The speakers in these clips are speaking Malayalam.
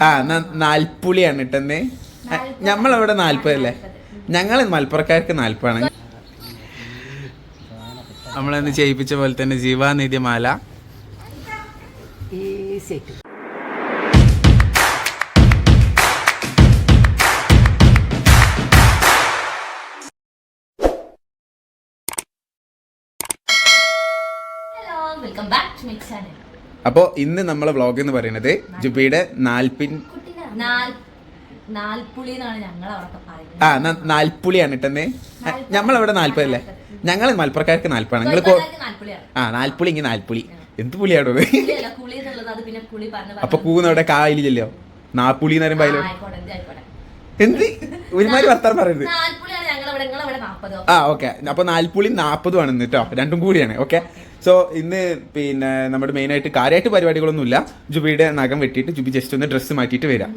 ആ നാൽപ്പുളിയാണ് ഇട്ടെന്ന് നമ്മളവിടെ നാൽപ്പതല്ലേ ഞങ്ങൾ മലപ്പുറക്കാർക്ക് നാൽപ്പതാണ് നമ്മളെന്ന് ചെയ്യിപ്പിച്ച പോലെ തന്നെ ജീവാനിധി മാല ഈ set. Hello welcome back to my channel അപ്പോൾ ഇന്ന് നമ്മളെ വ്ളോഗ് എന്ന് പറയുന്നത് ജുബിയുടെ നാൽപ്പിൻ ആ നാൽപ്പുളിയാണ് ഇട്ടെന്ന്. നമ്മളവിടെ നാൽപ്പതല്ലേ? ഞങ്ങൾ മലപ്പുറക്കാർക്ക് നാൽപ്പാണ്. നിങ്ങൾ ആ നാൽപ്പുളി ഇങ്ങനെ നാൽപ്പുളി. എന്ത് പുളിയാണോ ഇത്? പുളിയല്ല, പുളി അത് പിന്നെ പുളി പറഞ്ഞ അപ്പൊ കൂന്നവിടെ കായലില്ലല്ലോ? നാപ്പുളി എന്ന് പറയുമ്പോ അതിലോ എന്ത്? ഒരുമാതിരി വർത്താനം അവിടെ നാൽപ്പതോ? ആ ഓക്കെ. അപ്പൊ നാൽപ്പുളി നാപ്പതും ആണ് കേട്ടോ രണ്ടും കൂടിയാണ് ഓക്കെ? സോ ഇന്ന് പിന്നെ നമ്മുടെ മെയിൻ ആയിട്ട് കാര്യമായിട്ട് പരിപാടികളൊന്നുമില്ല. ജുബിയുടെ നഖം വെട്ടിയിട്ട് ജുബി ജസ്റ്റ് ഒന്ന് ഡ്രസ്സ് മാറ്റിയിട്ട് വരാം.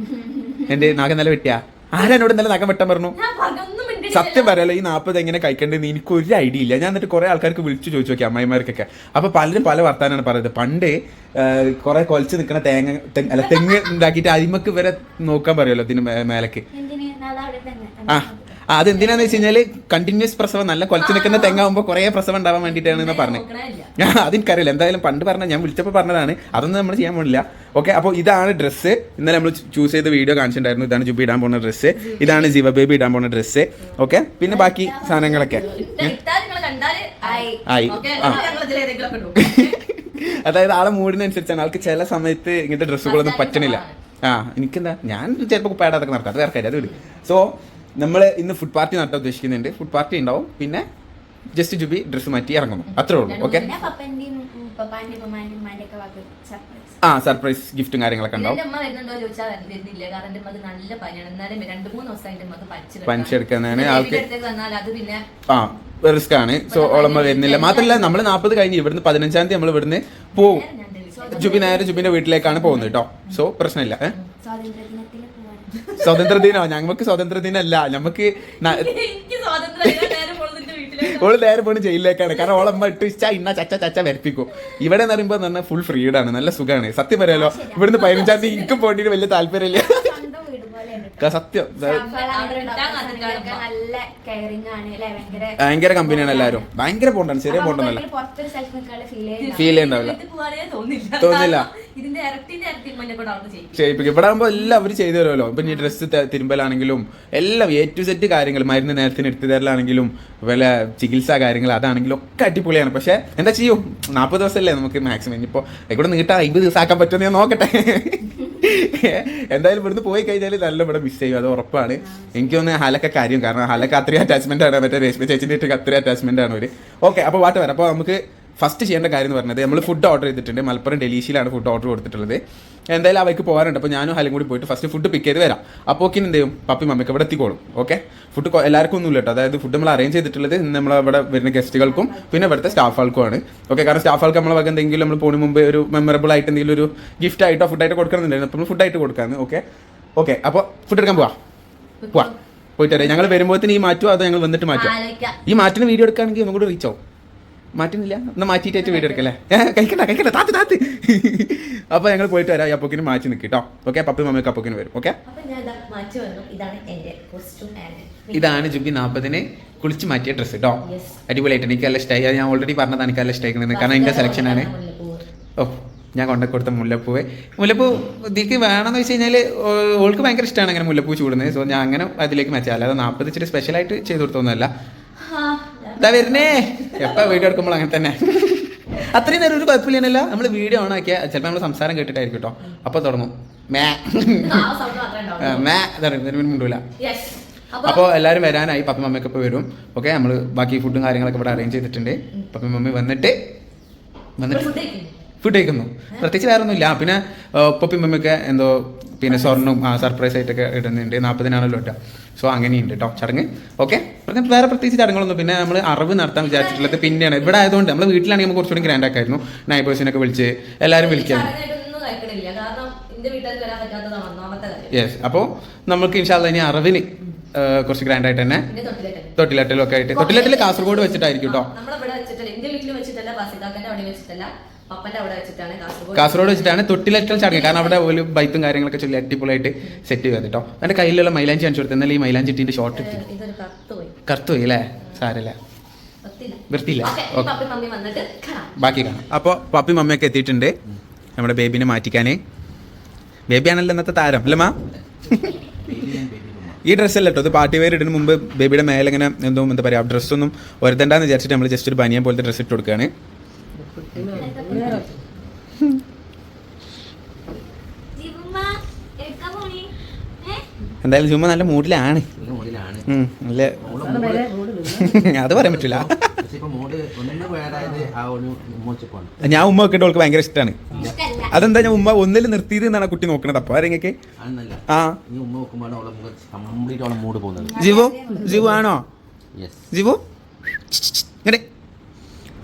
എന്റെ നഖം നല്ല വെട്ടിയാ? ആരാ എന്നോട് ഇന്നലെ നഖം വെട്ടാൻ പറഞ്ഞു. സത്യം പറയാലോ ഈ നാൽപ്പത് എങ്ങനെ കഴിക്കേണ്ടത് എനിക്ക് ഒരു ഐഡിയ ഇല്ല. ഞാൻ എന്നിട്ട് കുറെ ആൾക്കാർക്ക് വിളിച്ചു ചോദിച്ചു നോക്കി അമ്മായിമാർക്കൊക്കെ. അപ്പൊ പലരും പല വർത്താനാണ് പറയുന്നത്. പണ്ട് കുറെ കൊലച്ച് നിൽക്കുന്ന തേങ്ങ അല്ല തെങ്ങ് ഉണ്ടാക്കിയിട്ട് അരിമക്ക് വരെ നോക്കാൻ പറയുമല്ലോ ഇതിന് മേലക്ക്. ആ, അതെന്തിനാന്ന് വെച്ച് കഴിഞ്ഞാൽ കണ്ടിന്യൂസ് പ്രസവം നല്ല കൊലച്ചു നിൽക്കുന്ന തെങ്ങാകുമ്പോൾ കുറെ പ്രസവം ഉണ്ടാവാൻ വേണ്ടിട്ടാണ് എന്ന് പറഞ്ഞത് അതെനിക്കറിയില്ല. എന്തായാലും പണ്ട് പറഞ്ഞ ഞാൻ വിളിച്ചപ്പോൾ പറഞ്ഞതാണ്. അതൊന്നും നമ്മൾ ചെയ്യാൻ പോണില്ല. ഓക്കെ അപ്പോൾ ഇതാണ് ഡ്രസ്സ് ഇന്നലെ നമ്മൾ ചൂസ് ചെയ്ത വീഡിയോ കാണിച്ചിട്ടുണ്ടായിരുന്നു. ഇതാണ് ജുബി ഇടാൻ പോണ ഡ്രസ്സ് ഇതാണ് ജീവ ബേബി ഇടാൻ പോണ ഡ്രസ്സ് ഓക്കെ പിന്നെ ബാക്കി സാധനങ്ങളൊക്കെ. ആയി. ആ. അതായത് ആളെ മൂടിനനുസരിച്ചാണ്. ആൾക്ക് ചില സമയത്ത് ഇങ്ങനത്തെ ഡ്രസ്സുകളൊന്നും പറ്റണില്ല. ആ എനിക്കെന്താ? ഞാൻ ചിലപ്പോൾ കുപ്പായിടാതൊക്കെ നടക്കാം. അത് വേറെ കാര്യം. അത് വിട്. സോ നമ്മൾ ഇന്ന് ഫുഡ് പാർട്ടി നടത്താൻ ഉദ്ദേശിക്കുന്നുണ്ട്. ഫുഡ് പാർട്ടി ഉണ്ടാവും. പിന്നെ ജസ്റ്റ് ജുബി ഡ്രസ്സ് മാറ്റി ഇറങ്ങുന്നു. അത്രേ ഉള്ളൂ. ഓക്കെ ആ സർപ്രൈസ് ഗിഫ്റ്റും കാര്യങ്ങളൊക്കെ ഉണ്ടാവും. പനിച്ചെടുക്കുന്നതാണ് ആൾക്ക് ആ റിസ്ക് ആണ്. സോ ഓളമ്മ വരുന്നില്ല. മാത്രമല്ല നമ്മൾ നാൽപ്പത് കഴിഞ്ഞ് ഇവിടുന്ന് പതിനഞ്ചാം തീയതി നമ്മൾ ഇവിടുന്ന് പോവും. ജുബി നേരെ ജുബിന്റെ വീട്ടിലേക്കാണ് പോകുന്നത് കേട്ടോ. സോ പ്രശ്നമില്ല. ഏഹ് സ്വാതന്ത്ര്യദിനത്തിൽ പോവാൻ സ്വാതന്ത്ര്യ ദിനോ ഞങ്ങൾക്ക് സ്വാതന്ത്ര്യ ദിനമല്ല നമുക്ക് ഓൾ നേരെ പോണ് ജയിലിലേക്കാണ്. കാരണം ഓളമ്മ ഇട്ട് ഇഷ്ട ഇന്ന ചച്ച ചച്ച വരപ്പിക്കും. ഇവിടെ എന്ന് പറയുമ്പോൾ തന്നെ ഫുൾ ഫ്രീഡാണ് നല്ല സുഖമാണ് സത്യം പറയാലോ? ഇവിടുന്ന് പതിനഞ്ചാം തീയതി എനിക്കും പോകേണ്ടി വലിയ താല്പര്യമില്ല. സത്യം. അല്ലെ? ഭയങ്കര കമ്പനിയാണ് എല്ലാരും ഭയങ്കര ബോണ്ടാണ് ചെറിയ നിൽക്കാനുള്ള ഫീൽ ചെയ്യണ്ടാവില്ല ചെയ്യുന്നുണ്ടാവില്ല തോന്നില്ല. ചെയ്യിപ്പിക്കും. ഇവിടെ ആകുമ്പോൾ എല്ലാം അവർ ചെയ്തു തരുമല്ലോ. ഇപ്പൊ ഈ ഡ്രസ്സ് തിരുമ്പലാണെങ്കിലും എല്ലാം എ ടു സെറ്റ് കാര്യങ്ങൾ മരുന്ന് നേരത്തിന് എടുത്തു തരലാണെങ്കിലും വല്ല ചികിത്സാ കാര്യങ്ങൾ അതാണെങ്കിലും ഒക്കെ അടിപൊളിയാണ്. പക്ഷെ എന്താ ചെയ്യും? നാൽപ്പത് ദിവസമല്ലേ നമുക്ക് മാക്സിമം ഇനിയിപ്പോൾ ഇവിടെ നീട്ടാ അമ്പത് ദിവസം ആക്കാൻ പറ്റുമെന്ന് ഞാൻ നോക്കട്ടെ. എന്തായാലും ഇവിടുന്ന് പോയി കഴിഞ്ഞാൽ നല്ല ഇവിടെ മിസ് ചെയ്യും. അത് ഉറപ്പാണ്. എനിക്കൊന്ന് ഹലക്ക കാര്യം കാരണം ഹലക്ക അത്രയും അറ്റാച്ച്മെന്റ് ആണ്. മറ്റേ രേഷ്മ അടുത്ത് അത്രയും അറ്റാച്ച്മെന്റ് ആണ് ഒരു ഓക്കെ അപ്പോൾ വാട്ട് വരാം? അപ്പോൾ നമുക്ക് ഫസ്റ്റ് ചെയ്യേണ്ട കാര്യം എന്ന് പറഞ്ഞത് നമ്മൾ ഫുഡ് ഓർഡർ ചെയ്തിട്ടുണ്ട്. മലപ്പുറം ഡൽഹിയിലാണ് ഫുഡ് ഓർഡർ കൊടുത്തിട്ടുള്ളത്. എന്തായാലും അവർക്ക് പോകാറുണ്ട് അപ്പോൾ ഞാനും ഹലും കൂടി പോയിട്ട് ഫസ്റ്റ് ഫുഡ് പിക്ക് ചെയ്ത് വരാം. അപ്പോൾ ഓക്കെ എന്ത് ചെയ്യും? പപ്പി മമ്മിക്ക് ഇവിടെ എത്തിക്കോളും. ഓക്കെ? ഫുഡ് എല്ലാവർക്കും ഒന്നുമില്ല കേട്ടോ. അതായത് ഫുഡ് നമ്മൾ അറേഞ്ച് ചെയ്തിട്ടുള്ളത് നമ്മൾ ഇവിടെ വരുന്ന ഗസ്റ്റുകൾക്കും പിന്നെ ഇവിടുത്തെ സ്റ്റാഫുകൾക്കുമാണ് ഓക്കെ? കാരണം സ്റ്റാഫുകൾക്ക് നമ്മളെ വക എന്തെങ്കിലും നമ്മൾ പോകുന്ന മുമ്പ് ഒരു മെമ്മറബിൾ ആയിട്ട് എന്തെങ്കിലും ഒരു ഗിഫ്റ്റ് ആയിട്ടോ ഫുഡായിട്ട് കൊടുക്കണമെന്നുണ്ടായിരുന്നു. അപ്പോൾ ഫുഡ് ആയിട്ട് കൊടുക്കാമെന്ന് ഓക്കെ? ഓക്കെ. അപ്പോൾ ഫുഡ് എടുക്കാൻ പോവാം? പോവാം. പോയിട്ട് ഞങ്ങൾ വരുമ്പോഴത്തേന് ഈ മാറ്റുമോ അതോ ഞങ്ങൾ വന്നിട്ട് മാറ്റുമോ ഈ മാറ്റിന് വീഡിയോ എടുക്കുകയാണെങ്കിൽ ഒന്നും കൂടി റീച്ച് ആവും. മാറ്റുന്നില്ല? എന്നാൽ മാറ്റിയിട്ടേറ്റ് വീഡിയോ എടുക്കല്ലേ? കഴിക്കണ്ട കഴിക്കണ്ട താത്ത് താത്ത്. അപ്പോൾ ഞങ്ങൾ പോയിട്ട് വരാം ഈ അപ്പൊക്കിന് മാറ്റി നിൽക്കും കേട്ടോ ഓക്കെ? പപ്പി മമ്മിക്ക് അപ്പൊക്കിന് വരും ഓക്കെ? ഇതാണ് ജുബി നാൽപ്പതിന് കുളിച്ച് മാറ്റിയ ഡ്രസ്സ് കേട്ടോ. അടിപൊളിയായിട്ട് എനിക്ക് നല്ല ഇഷ്ടമായി അത് ഞാൻ ഓൾറെഡി പറഞ്ഞതാണ് എനിക്ക് നല്ല ഇഷ്ടമായിരിക്കുന്നത് കാരണം എന്റെ സെലക്ഷനാണ് ഓ ഞാൻ കൊണ്ട കൊടുത്ത മുല്ലപ്പൂവ്. മുല്ലപ്പൂ ഇതിക്ക് വേണമെന്ന് വെച്ച് കഴിഞ്ഞാൽ ഓൾക്ക് ഭയങ്കര ഇഷ്ടമാണ് അങ്ങനെ മുല്ലപ്പൂ ചൂടുന്നത്. സോ ഞാൻ അങ്ങനെ അതിലേക്ക് മാറ്റാം അല്ലാതെ നാൽപ്പത് ഇച്ചിരി സ്പെഷ്യലായിട്ട് ചെയ്ത് കൊടുത്തൊന്നുമല്ല. ഇതാ വരുന്നേ. എപ്പോൾ വീഡിയോ എടുക്കുമ്പോൾ അങ്ങനെ തന്നെ. അത്രയും നേരം ഒരു കുഴപ്പമില്ലല്ലോ. നമ്മൾ വീഡിയോ ഓൺ ആക്കിയാൽ ചിലപ്പോൾ നമ്മൾ സംസാരം കേട്ടിട്ടായിരിക്കും കേട്ടോ അപ്പോൾ തുടങ്ങും. മേ. മേ. തുടങ്ങി മുണ്ടൂല. അപ്പോൾ എല്ലാവരും വരാനായി. പപ്പ മമ്മിക്ക് ഇപ്പോൾ വരും. ഓക്കെ നമ്മൾ ബാക്കി ഫുഡും കാര്യങ്ങളൊക്കെ ഇവിടെ അറേഞ്ച് ചെയ്തിട്ടുണ്ട്. പപ്പ മമ്മി വന്നിട്ട് വന്നിട്ട് ഫുഡ് കഴിക്കുന്നു. പ്രത്യേകിച്ച് വേറെ ഒന്നുമില്ല പിന്നെ പപ്പി മമ്മിയൊക്കെ എന്തോ പിന്നെ സ്വർണം സർപ്രൈസ് ആയിട്ടൊക്കെ ഇടുന്നുണ്ട്. നാൽപ്പതിനാണല്ലോ ഇട്ട സോ അങ്ങനെയുണ്ട് കേട്ടോ ചടങ്ങ്. ഓക്കെ വേറെ പ്രത്യേകിച്ച് ചടങ്ങുകളൊന്നും പിന്നെ നമ്മൾ അറിവ് നടത്താൻ വിചാരിച്ചിട്ടുള്ളത് പിന്നെയാണ്. ഇവിടെ ആയതുകൊണ്ട് നമ്മൾ വീട്ടിലാണെങ്കിൽ നമുക്ക് കുറച്ചുകൂടി ഗ്രാൻഡ് ആക്കായിരുന്നു. നൈബേഴ്സിനൊക്കെ വിളിച്ച് എല്ലാവരും വിളിക്കാം. യെസ് അപ്പോൾ നമുക്ക് ഇൻഷാല്ല ഇനി അറിവിന് കുറച്ച് ഗ്രാൻഡ് ആയിട്ട് തന്നെ പിന്നെ തൊട്ടിലേക്ക് ഒക്കെ ആയിട്ട്. തൊട്ടിലട്ടിൽ കാസർഗോഡ് വെച്ചിട്ടായിരിക്കും കേട്ടോ കാസർഗോഡ് വെച്ചിട്ടാണ് തൊട്ടിലെറ്റൽ ചടങ്ങ് കാരണം അവിടെ ഒരു ബൈത്തും കാര്യങ്ങളൊക്കെ ചൊല്ലി അടിപൊളിയായിട്ട് സെറ്റ് ചെയ്ത് കേട്ടോ എന്റെ കയ്യിലുള്ള മൈലാഞ്ചി കാണിച്ചു കൊടുത്തു. എന്നാലും ഈ മൈലാഞ്ചി ഇട്ടിന്റെ ഷോർട്ട് ഇട്ടു ഇതൊരു കത്ത് പോയി. കറുത്തു പോയി അല്ലേ? സാരല്ലേ. വൃത്തിയില്ല. ബാക്കി കാണാം. അപ്പോൾ പപ്പി മമ്മിയൊക്കെ എത്തിയിട്ടുണ്ട്. നമ്മുടെ ബേബിനെ മാറ്റിക്കാനേ. ബേബിയാണല്ലോ ഇന്നത്തെ താരം അല്ലേ മാ? ഈ ഡ്രസ്സല്ല കേട്ടോ ഇത് പാർട്ടി വെയർ ഇടുന്ന മുമ്പ് ബേബിയുടെ മേലെ ഇങ്ങനെ എന്തോ എന്താ പറയുക ഡ്രസ്സൊന്നും ഒരുതണ്ടാന്ന് വിചാരിച്ചിട്ട് നമ്മൾ ജസ്റ്റ് ഒരു ബനിയൻ പോലത്തെ ഡ്രസ്സ് ഇട്ട് കൊടുക്കുകയാണ്. എന്തായാലും ജുമ്മ നല്ല മൂഡിലാണ്. നല്ല അത് പറയാൻ പറ്റില്ല ഞാൻ ഉമ്മ വെക്കേണ്ട അവൾക്ക് ഭയങ്കര ഇഷ്ടമാണ് അതെന്താ ഞാൻ ഉമ്മ ഒന്നിൽ നിർത്തിയത് എന്നാണ് കുട്ടി നോക്കണത്. അപ്പൊ ആരെങ്കിൽ അതെന്നല്ല. ആ. ഈ ഉമ്മ നോക്കുമ്പോഴാണ് അവളെ കംപ്ലീറ്റ് അവളെ മൂട് പോകുന്നത്. ജിവു? ജിവു ആണോ? യെസ് ജിവു? ഇങ്ങടെ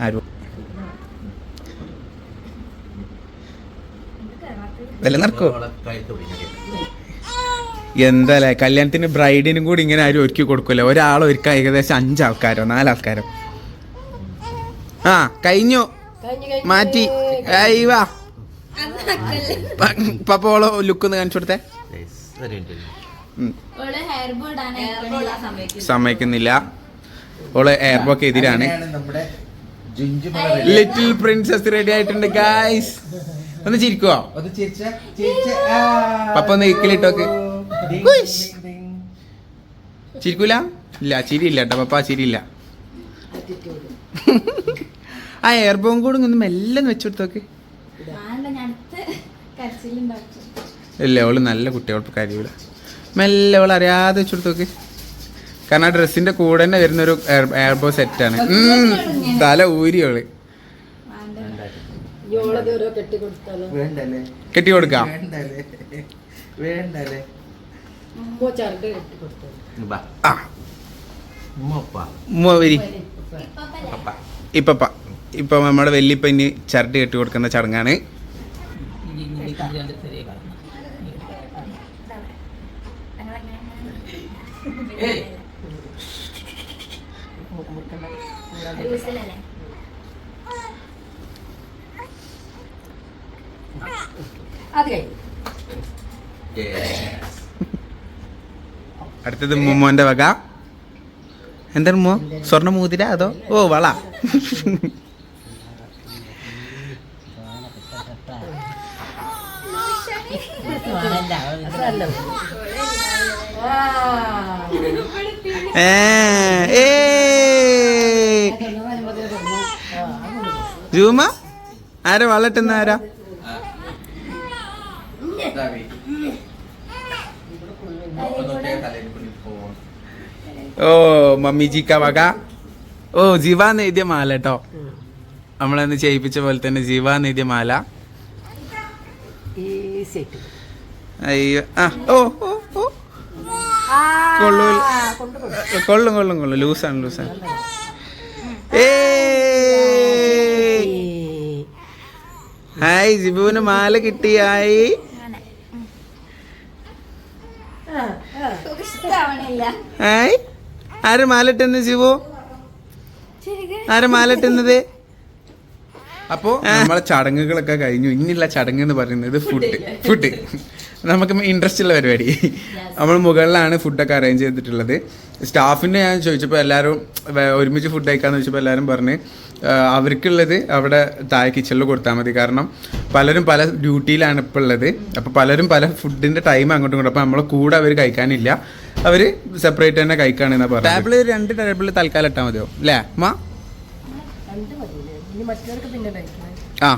ആരോ വല്ല നടക്കോ? എന്താല്ലേ കല്യാണത്തിന് ബ്രൈഡിനും കൂടി ഇങ്ങനെ ആരും ഒരുക്കി കൊടുക്കൂല. ഒരാൾ ഒരുക്ക ഏകദേശം അഞ്ചാൾക്കാരോ നാലാൾക്കാരോ? ആ കഴിഞ്ഞു. മാറ്റി. വാ. പപ്പോളോ ലുക്ക് ഒന്ന് കാണിച്ചു കൊടുത്തേ. സമ്മതിക്കുന്നില്ല. ഓൾ എയർബോക്ക് എതിരാണ് നമ്മുടെ ജിഞ്ചു ലിറ്റിൽ പ്രിൻസസ് റെഡി ആയിട്ടുണ്ട് ഗായ്സ് ഒന്ന് ചിരിക്കുവോ? അത് ചിരിച്ച ചിരിച്ച. പപ്പ ഒന്ന് ഇക്കിലിട്ടോക്ക് ചിരിക്കൂല? ഇല്ല ചിരിയില്ല കേട്ടോ പപ്പ ചിരിയില്ല. ആ എയർബോം കൂടെ ഒന്ന് മെല്ലെ അടുത്ത് കരച്ചിലുണ്ടാക്കും ഇല്ല അവൾ നല്ല കുട്ടികൾ കാര്യമില്ല മെല്ലെ അവൾ അറിയാതെ വെച്ചുകൊടുത്തോക്ക് കാരണം ആ ഡ്രസ്സിന്റെ കൂടെ തന്നെ വരുന്നൊരു എയർബോ സെറ്റാണ് തല ഊരി അവൾ ഇയോളത് ഓരോ കെട്ടി കൊടുത്താലോ വേണ്ടല്ലേ? കെട്ടി കൊടുക്കാം വേണ്ടല്ലേ? വേണ്ടല്ലേ ഇപ്പൊ നമ്മുടെ വല്യപ്പ ചരട്ട് ചരട് കെട്ടി കൊടുക്കുന്ന ചടങ്ങാണ് അത് കഴിഞ്ഞു. അടുത്തത് മുമ്മോന്റെ വക. എന്താണ് മോ? സ്വർണ മൂതിര അതോ? ഓ വള. ജൂമ? ആരാ വളട്ടുന്ന ആരാ ഓ മമ്മി ജീക്ക വക ഓ ജീവാന്ന് എഴുതിയ മാല കേട്ടോ. നമ്മളന്ന് ചെയ്യിപ്പിച്ച പോലെ തന്നെ ജീവാന്ന് എഴുതിയ മാല അയ്യോ ആ ഓ ഓ ഓ. കൊള്ളൂല. കൊള്ളും കൊള്ളും കൊള്ളും. ലൂസാണ് ലൂസാണ്. ഏ. ഹായ് ജിബുവിന് മാല കിട്ടിയായി. ഹായ് ആര് മാലട്ടുന്നത് ശിവു? ആര് മാലട്ടുന്നത്? അപ്പോ നമ്മളെ ചടങ്ങുകളൊക്കെ കഴിഞ്ഞു. ഇനിയുള്ള ചടങ്ങ് എന്ന് പറയുന്നത് ഫുഡ് ഫുഡ് നമുക്ക് ഇൻട്രസ്റ്റ് ഉള്ള പരിപാടി. നമ്മൾ മുകളിലാണ് ഫുഡൊക്കെ അറേഞ്ച് ചെയ്തിട്ടുള്ളത്. സ്റ്റാഫിന് ഞാൻ ചോദിച്ചപ്പോൾ എല്ലാവരും ഒരുമിച്ച് ഫുഡ് കഴിക്കാന്ന് ചോദിച്ചപ്പോൾ എല്ലാവരും പറഞ്ഞ് അവർക്കുള്ളത് അവിടെ താഴെ കിച്ചണിൽ കൊടുത്താൽ മതി. കാരണം പലരും പല ഡ്യൂട്ടിയിലാണ് ഇപ്പോൾ ഉള്ളത്. അപ്പോൾ പലരും പല ഫുഡിന്റെ ടൈം അങ്ങോട്ടും ഇങ്ങോട്ടും. അപ്പോൾ നമ്മൾ കൂടെ അവർ കഴിക്കാനില്ല. അവർ സെപ്പറേറ്റ് തന്നെ കഴിക്കുകയാണെന്നാണ് പറഞ്ഞത്. ടേബിൾ രണ്ട് ടേബിൾ തൽക്കാലം ഇട്ടാൽ മതിയോ? അല്ലേ മാ ആ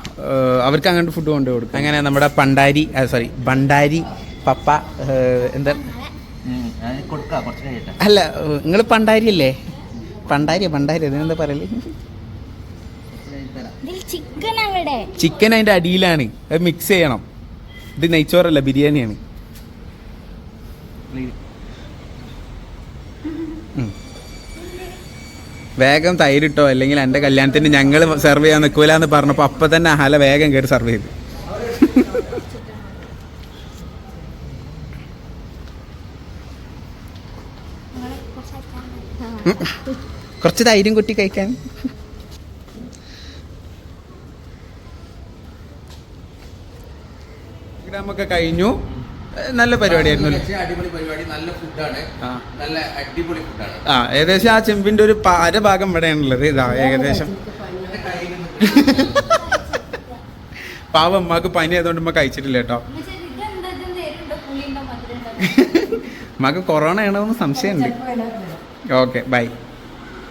അവർക്ക് അങ്ങോട്ട് ഫുഡ് കൊണ്ട് കൊടുക്കും. അങ്ങനെ നമ്മുടെ പണ്ടാരി സോറി ഭണ്ടാരി പപ്പ എന്താ? കൊടുക്കാം. കുറച്ച് കഴിയട്ടെ. അല്ല നിങ്ങൾ പണ്ടാരി അല്ലേ പണ്ടാരി പണ്ടാരി. അതിനെന്താ പറയൽ? ചിക്കൻ അതിന്റെ അടിയിലാണ്. അത് മിക്സ് ചെയ്യണം. ഇത് നെയ്ച്ചോറല്ല ബിരിയാണിയാണ്. ഉം. വേഗം തൈരിട്ടോ അല്ലെങ്കിൽ എന്റെ കല്യാണത്തിന് ഞങ്ങൾ സെർവ് ചെയ്യാൻ നിൽക്കൂല എന്ന് പറഞ്ഞപ്പോൾ അപ്പം തന്നെ അഹല വേഗം കയറി സെർവ് ചെയ്തു. കുറച്ച് തൈരും കുട്ടി കഴിക്കാൻ. ഒക്കെ കഴിഞ്ഞു. നല്ല പരിപാടിയായിരുന്നു? അടിപൊളി പരിപാടി നല്ല ഫുഡാണ്. ആ. നല്ല അടിപൊളി ഫുഡാണ്. ആ ഏകദേശം ആ ചെമ്പിന്റെ ഒരു പാര ഭാഗം ഇവിടെയാണുള്ളത്. ഇതാ ഏകദേശം. പാവം അമ്മയ്ക്ക് പനി ആയതുകൊണ്ട് ഉമ്മ കഴിച്ചിട്ടില്ല കേട്ടോ. ഇതെന്താ കൊറോണ ആണോ എന്ന് സംശയമുണ്ട്. Okay bye.